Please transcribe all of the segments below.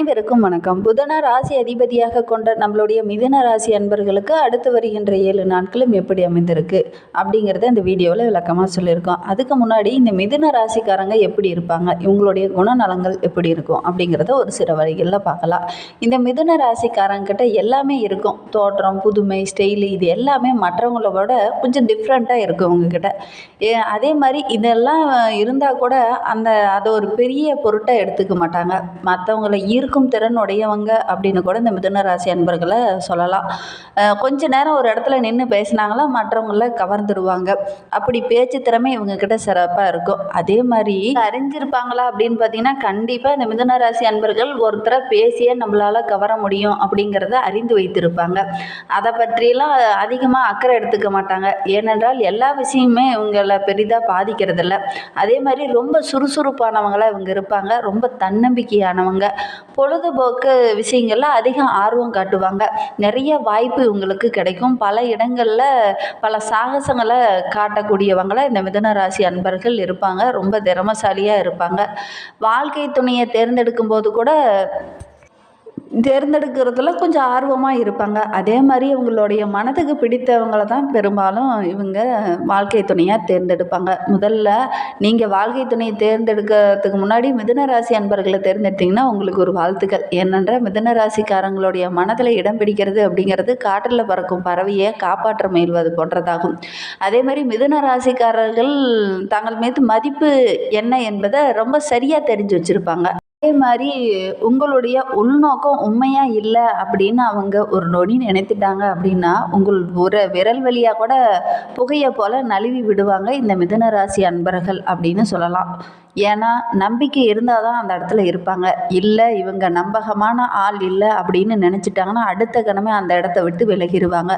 அனைவருக்கும் வணக்கம். புதன ராசி அதிபதியாக கொண்ட நம்மளுடைய மிதுன ராசி அன்பர்களுக்கு அடுத்து வருகின்ற ஏழு நாட்களும் எப்படி அமைந்திருக்கு அப்படிங்கிறத இந்த வீடியோவில் விளக்கமாக சொல்லியிருக்கோம். அதுக்கு முன்னாடி இந்த மிதுன ராசிக்காரங்க எப்படி இருப்பாங்க? இவங்களுடைய குணநலங்கள் எப்படி இருக்கும்? அப்படிங்கிறத ஒரு சில வழிகளில் பார்க்கலாம். இந்த மிதுன ராசிக்காரங்கிட்ட எல்லாமே இருக்கும். தோற்றம் புதுமை ஸ்டைலு இது எல்லாமே மற்றவங்களோட கொஞ்சம் டிஃப்ரெண்ட்டாக இருக்கும் உங்ககிட்ட. அதே மாதிரி இதெல்லாம் இருந்தால் கூட அந்த அதை ஒரு பெரிய பொருட்டாக எடுத்துக்க மாட்டாங்க. மற்றவங்களை ஈர்க்கும் திறன் உடையவங்க அப்படின்னு கூட இந்த மிதுன ராசி அன்பர்களை சொல்லலாம். கொஞ்ச நேரம் ஒரு இடத்துல நின்று பேசினாங்களா மற்றவங்கள கவர்ந்துடுவாங்க அப்படி பேச்சு திறமை இவங்க கிட்ட சிறப்பாக இருக்கும். அதே மாதிரி அறிஞ்சிருப்பாங்களா அப்படின்னு பார்த்தீங்கன்னா கண்டிப்பாக இந்த மிதுன ராசி அன்பர்கள் ஒருத்தரை பேசியே நம்மளால் கவர முடியும் அப்படிங்கிறத அறிந்து வைத்திருப்பாங்க. அதை பற்றியெல்லாம் அதிகமாக அக்கறை எடுத்துக்க மாட்டாங்க. ஏனென்றால் எல்லா விஷயமுமே இவங்களை பெரிதாக பாதிக்கிறதில்ல. அதே மாதிரி ரொம்ப சுறுசுறுப்பானவங்களாக இவங்க இருப்பாங்க. ரொம்ப தன்னம்பிக்கையானவங்க. பொழுதுபோக்கு விஷயங்களில் அதிகம் ஆர்வம் காட்டுவாங்க. நிறைய வாய்ப்பு இவங்களுக்கு கிடைக்கும். பல இடங்களில் பல சாகசங்களை காட்டக்கூடியவங்களாக இந்த மிதன ராசி அன்பர்கள் இருப்பாங்க. ரொம்ப திறமசாலியாக இருப்பாங்க. வாழ்க்கை துணையை தேர்ந்தெடுக்கும் போது கூட தேர்ந்தெடுக்கிறதுல கொஞ்சம் ஆர்வமாக இருப்பாங்க. அதே மாதிரி இவங்களுடைய மனதுக்கு பிடித்தவங்கள தான் பெரும்பாலும் இவங்க வாழ்க்கை துணையாக தேர்ந்தெடுப்பாங்க. முதல்ல நீங்கள் வாழ்க்கை துணையை தேர்ந்தெடுக்கிறதுக்கு முன்னாடி மிதுன ராசி அன்பர்களை தேர்ந்தெடுத்தீங்கன்னா உங்களுக்கு ஒரு வாழ்த்துக்கள். ஏனென்றால் மிதுன ராசிக்காரங்களுடைய மனதில் இடம் பிடிக்கிறது அப்படிங்கிறது காற்றில் பறக்கும் பறவையை காப்பாற்ற முயல்வது போன்றதாகும். அதே மாதிரி மிதுன ராசிக்காரர்கள் தங்கள் மீது மதிப்பு என்ன என்பதை ரொம்ப சரியாக தெரிஞ்சு வச்சுருப்பாங்க. அதே மாதிரி உங்களுடைய உள்நோக்கம் உண்மையாக இல்லை அப்படின்னு அவங்க ஒரு நொடி நினைத்துட்டாங்க அப்படின்னா உங்கள் ஒரு விரல் வழியாக கூட புகையை போல் நழுவி விடுவாங்க இந்த மிதன ராசி அன்பர்கள் அப்படின்னு சொல்லலாம். ஏன்னா நம்பிக்கை இருந்தால் தான் அந்த இடத்துல இருப்பாங்க. இல்லை இவங்க நம்பகமான ஆள் இல்லை அப்படின்னு நினச்சிட்டாங்கன்னா அடுத்த கணமே அந்த இடத்த விட்டு விலகிடுவாங்க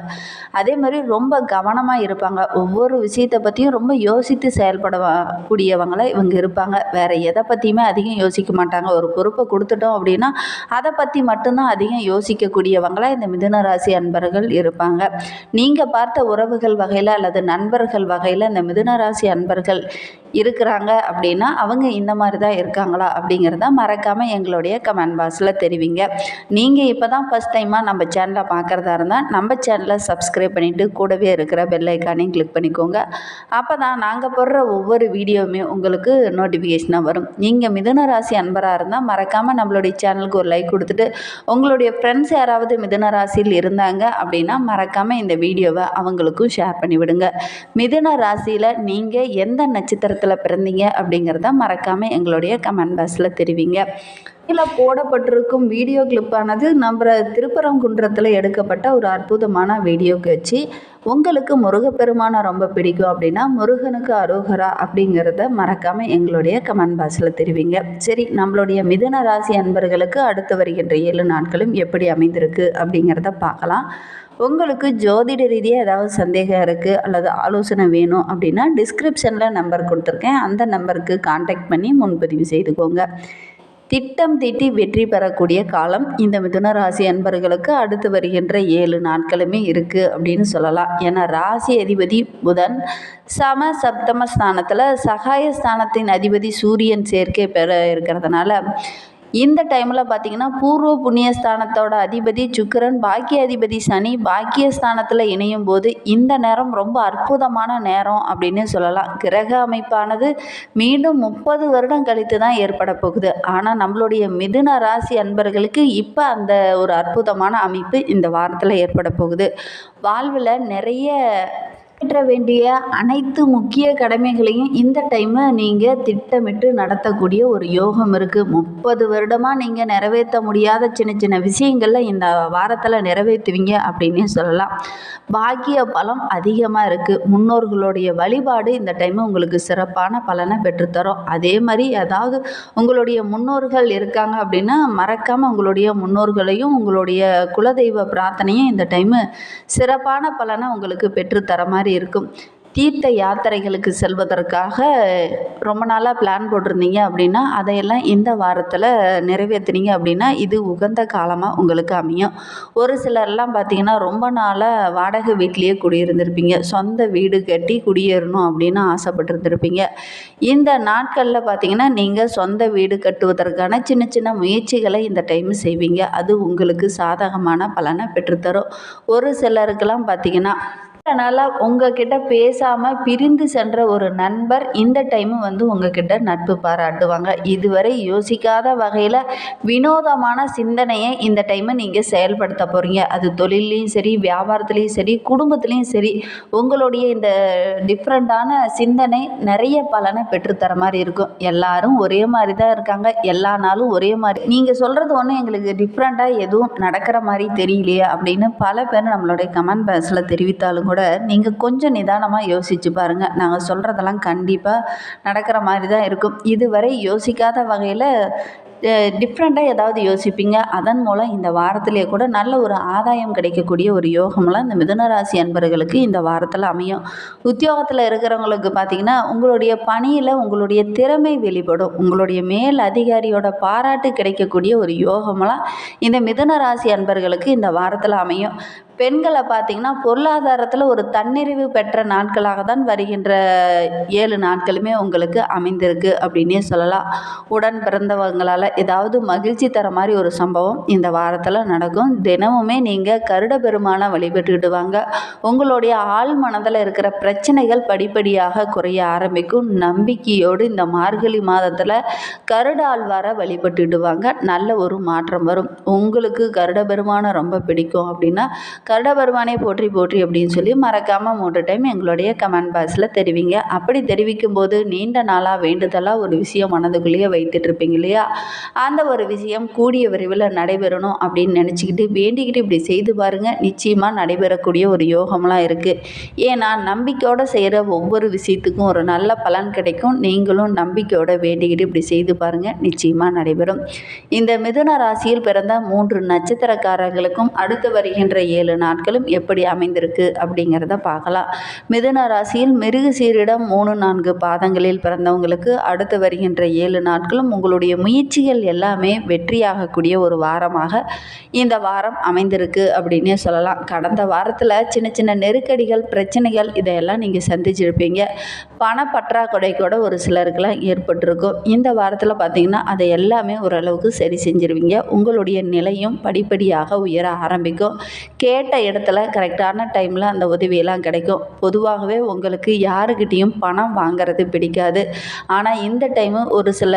அதே மாதிரி ரொம்ப கவனமாக இருப்பாங்க. ஒவ்வொரு விஷயத்தை பற்றியும் ரொம்ப யோசித்து செயல்படவா கூடியவங்கள இவங்க இருப்பாங்க. வேறு எதை பற்றியுமே அதிகம் யோசிக்க மாட்டாங்க. ஒரு பொறுப்பை கொடுத்துட்டோம் அப்படின்னா அதை பற்றி மட்டும்தான் அதிகம் யோசிக்கக்கூடியவங்களாக இந்த மிதுன ராசி அன்பர்கள் இருப்பாங்க. நீங்கள் பார்த்த உறவுகள் வகையில் அல்லது நண்பர்கள் வகையில் இந்த மிதுன ராசி அன்பர்கள் இருக்கிறாங்க அப்படின்னா அவங்க இந்த மாதிரி தான் இருக்காங்களா அப்படிங்கிறத மறக்காமல் எங்களுடைய கமெண்ட் பாக்ஸில் தெரிவிங்க. நீங்கள் இப்போ தான் ஃபஸ்ட் டைமாக நம்ம சேனலை பார்க்குறதா இருந்தால் நம்ம சேனலை சப்ஸ்கிரைப் பண்ணிவிட்டு கூடவே இருக்கிற பெல்லைக்கானையும் கிளிக் பண்ணிக்கோங்க. அப்போ தான் நாங்கள் போடுற ஒவ்வொரு வீடியோவுமே உங்களுக்கு நோட்டிஃபிகேஷனாக வரும். நீங்கள் மிதுன ராசி அன்பராக இருந்தால் மறக்காமல் நம்மளுடைய சேனலுக்கு ஒரு லைக் கொடுத்துட்டு உங்களுடைய ஃப்ரெண்ட்ஸ் யாராவது மிதுன ராசியில் இருந்தாங்க அப்படின்னா மறக்காமல் இந்த வீடியோவை அவங்களுக்கும் ஷேர் பண்ணிவிடுங்க. மிதுன ராசியில் நீங்கள் எந்த நட்சத்திரத்தில் பிறந்தீங்க அப்படிங்கிறத மறக்காமல் எங்களுடைய கமெண்ட் பாக்ஸில் தெரிவிங்க. இதில் போடப்பட்டிருக்கும் வீடியோ கிளிப்பானது நம்ம திருப்பரங்குன்றத்தில் எடுக்கப்பட்ட ஒரு அற்புதமான வீடியோ காட்சி உங்களுக்கு முருகப்பெருமானை ரொம்ப பிடிக்கும் அப்படின்னா முருகனுக்கு அரோகரா அப்படிங்கிறத மறக்காமல் எங்களுடைய கமெண்ட் பாக்ஸில் தெரிவிங்க. சரி நம்மளுடைய மிதுன ராசி அன்பர்களுக்கு அடுத்து வருகின்ற ஏழு நாட்களும் எப்படி அமைந்திருக்கு அப்படிங்கிறத பார்க்கலாம். உங்களுக்கு ஜோதிட ரீதியாக ஏதாவது சந்தேகம் இருக்குது அல்லது ஆலோசனை வேணும் அப்படின்னா டிஸ்கிரிப்ஷனில் நம்பர் கொடுத்துருக்கேன். அந்த நம்பருக்கு காண்டாக்ட் பண்ணி முன்பதிவு செய்துக்கோங்க. திட்டம் தீட்டி வெற்றி பெறக்கூடிய காலம் இந்த மிதுன ராசி அன்பர்களுக்கு அடுத்து வருகின்ற ஏழு நாட்களுமே இருக்குது அப்படின்னு சொல்லலாம். ஏன்னா ராசி அதிபதி புதன் சம சப்தம ஸ்தானத்தில் சகாய ஸ்தானத்தின் அதிபதி சூரியன் சேர்க்கை பெற இருக்கிறதுனால இந்த டைமில் பார்த்தீங்கன்னா பூர்வ புண்ணிய ஸ்தானத்தோட அதிபதி சுக்கரன் பாக்கிய அதிபதி சனி பாக்கியஸ்தானத்தில் இணையும் போது இந்த நேரம் ரொம்ப அற்புதமான நேரம் அப்படின்னு சொல்லலாம். கிரக அமைப்பானது மீண்டும் முப்பது வருடம் கழித்து தான் ஏற்பட போகுது. ஆனால் நம்மளுடைய மிதுன ராசி அன்பர்களுக்கு இப்போ அந்த ஒரு அற்புதமான அமைப்பு இந்த வாரத்தில் ஏற்பட போகுது. வாழ்வில் நிறைய நிறைவேற்ற வேண்டிய அனைத்து முக்கிய கடமைகளையும் இந்த டைமு நீங்கள் திட்டமிட்டு நடத்தக்கூடிய ஒரு யோகம் இருக்குது முப்பது வருடமாக நீங்கள் நிறைவேற்ற முடியாத சின்ன சின்ன விஷயங்களில் இந்த வாரத்தில் நிறைவேற்றுவீங்க அப்படின்னே சொல்லலாம். பாக்கிய பலம் அதிகமாக இருக்குது முன்னோர்களுடைய வழிபாடு இந்த டைமு உங்களுக்கு சிறப்பான பலனை பெற்றுத்தரும். அதே மாதிரி அதாவது உங்களுடைய முன்னோர்கள் இருக்காங்க அப்படின்னா மறக்காமல் உங்களுடைய முன்னோர்களையும் உங்களுடைய குலதெய்வ பிரார்த்தனையும் இந்த டைமு சிறப்பான பலனை உங்களுக்கு பெற்றுத்தர மாதிரி இருக்கும். தீர்த்த யாத்திரைகளுக்கு செல்வதற்காக ரொம்ப நாளாக பிளான் போட்டிருந்தீங்க அப்படின்னா அதையெல்லாம் இந்த வாரத்தில் நிறைவேற்றினீங்க அப்படின்னா இது உகந்த காலமாக உங்களுக்கு அமையும். ஒரு சிலர்லாம் பார்த்தீங்கன்னா ரொம்ப நாளாக வாடகை வீட்டிலேயே குடியிருந்திருப்பீங்க. சொந்த வீடு கட்டி குடியேறணும் அப்படின்னு ஆசைப்பட்டிருந்திருப்பீங்க. இந்த நாட்களில் பார்த்தீங்கன்னா நீங்கள் சொந்த வீடு கட்டுவதற்கான சின்ன சின்ன முயற்சிகளை இந்த டைம் செய்வீங்க. அது உங்களுக்கு சாதகமான பலனை பெற்றுத்தரும். ஒரு சிலருக்கெல்லாம் பார்த்தீங்கன்னா அதனால் உங்ககிட்ட பேசாமல் பிரிந்து சென்ற ஒரு நண்பர் இந்த டைமும் வந்து உங்ககிட்ட நட்பு பாராட்டுவாங்க. இதுவரை யோசிக்காத வகையில் வினோதமான சிந்தனையை இந்த டைமை நீங்கள் செயல்படுத்த போகிறீங்க அது தொழிலையும் சரி வியாபாரத்துலேயும் சரி குடும்பத்துலேயும் சரி உங்களுடைய இந்த டிஃப்ரெண்ட்டான சிந்தனை நிறைய பலனை பெற்றுத்தர மாதிரி இருக்கும். எல்லாரும் ஒரே மாதிரி தான் இருக்காங்க. எல்லா நாளும் ஒரே மாதிரி. நீங்கள் சொல்கிறது ஒன்றும் எங்களுக்கு டிஃப்ரெண்ட்டாக எதுவும் நடக்கிற மாதிரி தெரியலையே அப்படின்னு பல பேர் நம்மளுடைய கமெண்ட் பாக்ஸில் தெரிவித்தாலும் கூட நீங்கள் கொஞ்சம் நிதானமாக யோசித்து பாருங்கள் நாங்கள் சொல்கிறதெல்லாம் கண்டிப்பாக நடக்கிற மாதிரி தான் இருக்கும். இதுவரை யோசிக்காத வகையில் டிஃப்ரெண்ட்டாக ஏதாவது யோசிப்பீங்க. அதன் மூலம் இந்த வாரத்திலே கூட நல்ல ஒரு ஆதாயம் கிடைக்கக்கூடிய ஒரு யோகம்லாம் இந்த மிதனராசி அன்பர்களுக்கு இந்த வாரத்தில் அமையும். உத்தியோகத்தில் இருக்கிறவங்களுக்கு பார்த்தீங்கன்னா உங்களுடைய பணியில் உங்களுடைய திறமை வெளிப்படும். உங்களுடைய மேல் அதிகாரியோட பாராட்டு கிடைக்கக்கூடிய ஒரு யோகமெல்லாம் இந்த மிதனராசி அன்பர்களுக்கு இந்த வாரத்தில் அமையும். பெண்களை பார்த்திங்கன்னா பொருளாதாரத்தில் ஒரு தன்னிறைவு பெற்ற நாட்களாக தான் வருகின்ற ஏழு நாட்களுமே உங்களுக்கு அமைந்திருக்கு அப்படின்னே சொல்லலாம். உடன் பிறந்தவங்களால் ஏதாவது மகிழ்ச்சி தர மாதிரி ஒரு சம்பவம் இந்த வாரத்தில் நடக்கும். தினமுமே நீங்கள் கருட பெருமானை வழிபட்டுக்கிட்டு வாங்க. உங்களுடைய ஆள் மனதில் இருக்கிற பிரச்சனைகள் படிப்படியாக குறைய ஆரம்பிக்கும். நம்பிக்கையோடு இந்த மார்கழி மாதத்தில் கருடாழ்வாரை ஆழ்வாரை வாங்க. நல்ல ஒரு மாற்றம் வரும். உங்களுக்கு கருட பெருமானை ரொம்ப பிடிக்கும் அப்படின்னா கருடபெருமானை போற்றி போற்றி அப்படின்னு சொல்லி மறக்காமல் மூன்று டைம் எங்களுடைய கமெண்ட் பாக்ஸில் தெரிவிங்க. அப்படி தெரிவிக்கும் போது நீண்ட நாளாக வேண்டுதலாக ஒரு விஷயம் மனதுக்குள்ளேயே வைத்துட்டு இருப்பீங்க இல்லையா? அந்த ஒரு விஷயம் கூடிய விரைவில் நடைபெறணும் அப்படின்னு நினச்சிக்கிட்டு வேண்டிக்கிட்டு இப்படி செய்து பாருங்கள் நிச்சயமாக நடைபெறக்கூடிய ஒரு யோகம்லாம் இருக்குது ஏன்னா நம்பிக்கையோடு செய்கிற ஒவ்வொரு விஷயத்துக்கும் ஒரு நல்ல பலன் கிடைக்கும். நீங்களும் நம்பிக்கையோடு வேண்டிக்கிட்டு இப்படி செய்து பாருங்கள் நிச்சயமாக நடைபெறும். இந்த மிதுன ராசியில் பிறந்த மூன்று நட்சத்திரக்காரர்களுக்கும் அடுத்து வருகின்ற ஏழு நாட்களும் எப்படி அமைந்திருக்கு அப்படிங்கிறத பார்க்கலாம். மிதுன ராசியில் மிருகு சீரிடம் மூணு நான்கு பாதங்களில் பிறந்தவங்களுக்கு அடுத்து வருகின்ற ஏழு நாட்களும் உங்களுடைய முயற்சிகள் எல்லாமே வெற்றியாகக்கூடிய ஒரு வாரமாக இந்த வாரம் அமைந்திருக்கு அப்படின்னே சொல்லலாம். கடந்த வாரத்தில் சின்ன சின்ன நெருக்கடிகள் பிரச்சனைகள் இதையெல்லாம் நீங்கள் சந்திச்சிருப்பீங்க. பண பற்றாக்குறை கூட ஒரு சிலருக்கெல்லாம் ஏற்பட்டிருக்கும். இந்த வாரத்தில் பார்த்தீங்கன்னா அதை எல்லாமே ஓரளவுக்கு சரி செஞ்சிருவீங்க. உங்களுடைய நிலையும் படிப்படியாக உயர ஆரம்பிக்கும். கேட்ட இடத்துல கரெக்டான டைமில் அந்த உதவியெல்லாம் கிடைக்கும். பொதுவாகவே உங்களுக்கு யாருக்கிட்டேயும் பணம் வாங்குறது பிடிக்காது. ஆனால் இந்த டைமு ஒரு சில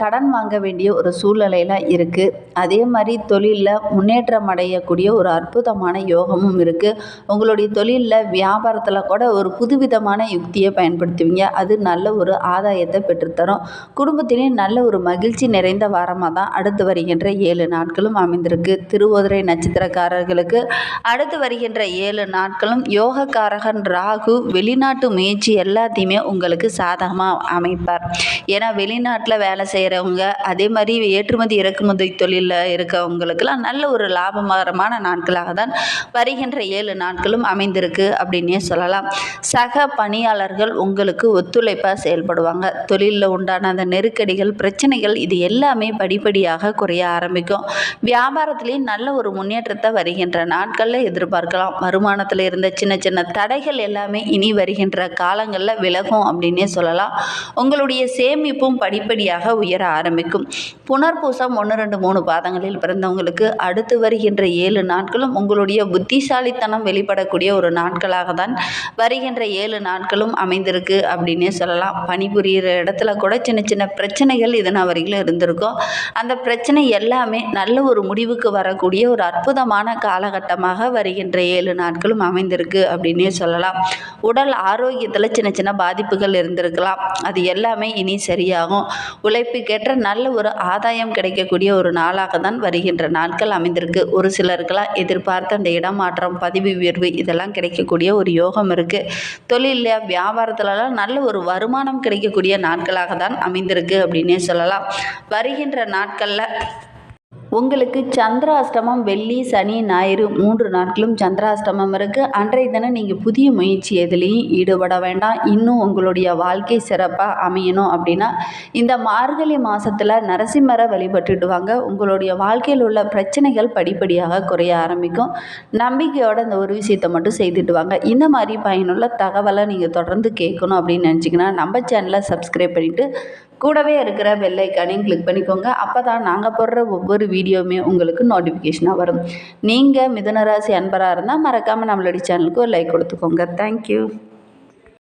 கடன் வாங்க வேண்டிய ஒரு சூழ்நிலையில் இருக்குது அதே மாதிரி தொழிலில் முன்னேற்றம் அடையக்கூடிய ஒரு அற்புதமான யோகமும் இருக்குது உங்களுடைய தொழிலில் வியாபாரத்தில் கூட ஒரு புதுவிதமான யுக்தியை பயன்படுத்துவீங்க. அது நல்ல ஒரு ஆதாயத்தை பெற்றுத்தரும். குடும்பத்திலையும் நல்ல ஒரு மகிழ்ச்சி நிறைந்த வாரமாக தான் அடுத்து வருகின்ற ஏழு நாட்களும் அமைந்திருக்கு. திருவோதுரை நட்சத்திரக்காரர்களுக்கு அடுத்து வருகின்ற ஏழு நாட்களும் யோகக்காரகன் ராகு வெளிநாட்டு முயற்சி எல்லாத்தையுமே உங்களுக்கு சாதகமாக அமைப்பார். ஏன்னா வெளிநாட்டில் வேலை செய்கிறவங்க அதே மாதிரி ஏற்றுமதி இறக்குமதி தொழிலில் இருக்கவங்களுக்கெல்லாம் நல்ல ஒரு லாபகரமான நாட்களாக தான் வருகின்ற ஏழு நாட்களும் அமைந்திருக்கு அப்படின்னே சொல்லலாம். சக பணியாளர்கள் உங்களுக்கு ஒத்துழைப்பாக செயல்படுவாங்க. தொழிலில் உண்டான அந்த நெருக்கடிகள் பிரச்சனைகள் இது எல்லாமே படிப்படியாக குறைய ஆரம்பிக்கும். வியாபாரத்துலேயும் நல்ல ஒரு முன்னேற்றத்தை வருகின்ற நாட்களில் எதிர்பார்க்கலாம். வருமானத்தில் இருந்த சின்ன சின்ன தடைகள் எல்லாமே இனி வருகின்ற காலங்களில் விலகும் அப்படின்னே சொல்லலாம். உங்களுடைய சேமிப்பும் படிப்படியாக உயர ஆரம்பிக்கும். புனர்பூசம் ஒன்று ரெண்டு மூணு பாதங்களில் பிறந்தவங்களுக்கு அடுத்து வருகின்ற ஏழு நாட்களும் உங்களுடைய புத்திசாலித்தனம் வெளிப்படக்கூடிய ஒரு நாட்களாக தான் வருகின்ற ஏழு நாட்களும் அமைந்திருக்கு அப்படின்னே சொல்லலாம். பணிபுரிகிற இடத்துல கூட சின்ன சின்ன பிரச்சனைகள் இதனால் வரையிலும் இருந்திருக்கும். அந்த பிரச்சனை எல்லாமே நல்ல ஒரு முடிவுக்கு வரக்கூடிய ஒரு அற்புதமான காலகட்டமாக வருகின்ற ஏழு நாட்களும் அமைந்திருக்கு அப்படின்னே சொல்லலாம். உடல் ஆரோக்கியத்தில் சின்ன சின்ன பாதிப்புகள் இருந்திருக்கலாம். அது எல்லாமே இனி சரியாகும். உலக உழைப்புக்கேற்ற நல்ல ஒரு ஆதாயம் கிடைக்கக்கூடிய ஒரு நாளாக தான் வருகின்ற நாட்கள் அமைந்திருக்கு. ஒரு சிலருக்கெல்லாம் எதிர்பார்த்த அந்த இடமாற்றம் பதிவு உயர்வு இதெல்லாம் கிடைக்கக்கூடிய ஒரு யோகம் இருக்குது தொழிலில் வியாபாரத்துலலாம் நல்ல ஒரு வருமானம் கிடைக்கக்கூடிய நாட்களாக தான் அமைந்திருக்கு அப்படின்னே சொல்லலாம். வருகின்ற நாட்களில் உங்களுக்கு சந்திராஷ்டமம் வெள்ளி சனி ஞாயிறு மூன்று நாட்களும் சந்திராஷ்டமம் இருக்குது அன்றைய தினம் நீங்கள் புதிய முயற்சி எதுலேயும் ஈடுபட வேண்டாம். இன்னும் உங்களுடைய வாழ்க்கை சிறப்பாக அமையணும் அப்படின்னா இந்த மார்கழி மாதத்தில் நரசிம்மரை வழிபட்டுட்டு வாங்க உங்களுடைய வாழ்க்கையில் உள்ள பிரச்சனைகள் படிப்படியாக குறைய ஆரம்பிக்கும். நம்பிக்கையோட இந்த ஒரு விஷயத்தை மட்டும் செய்துட்டு வாங்க. இந்த மாதிரி பயனுள்ள தகவலை நீங்கள் தொடர்ந்து கேட்கணும் அப்படின்னு நினச்சிங்கன்னா நம்ம சேனலை சப்ஸ்கிரைப் பண்ணிவிட்டு கூடவே இருக்கிற பெல்லைக்கானையும் கிளிக் பண்ணிக்கோங்க. அப்போ தான் நாங்கள் போடுற ஒவ்வொரு வீடியோவுமே உங்களுக்கு நோட்டிஃபிகேஷனாக வரும். நீங்கள் மிதுனராசி அன்பராக இருந்தால் மறக்காமல் நம்மளுடைய சேனலுக்கு ஒரு லைக் கொடுத்துக்கோங்க. தேங்க்யூ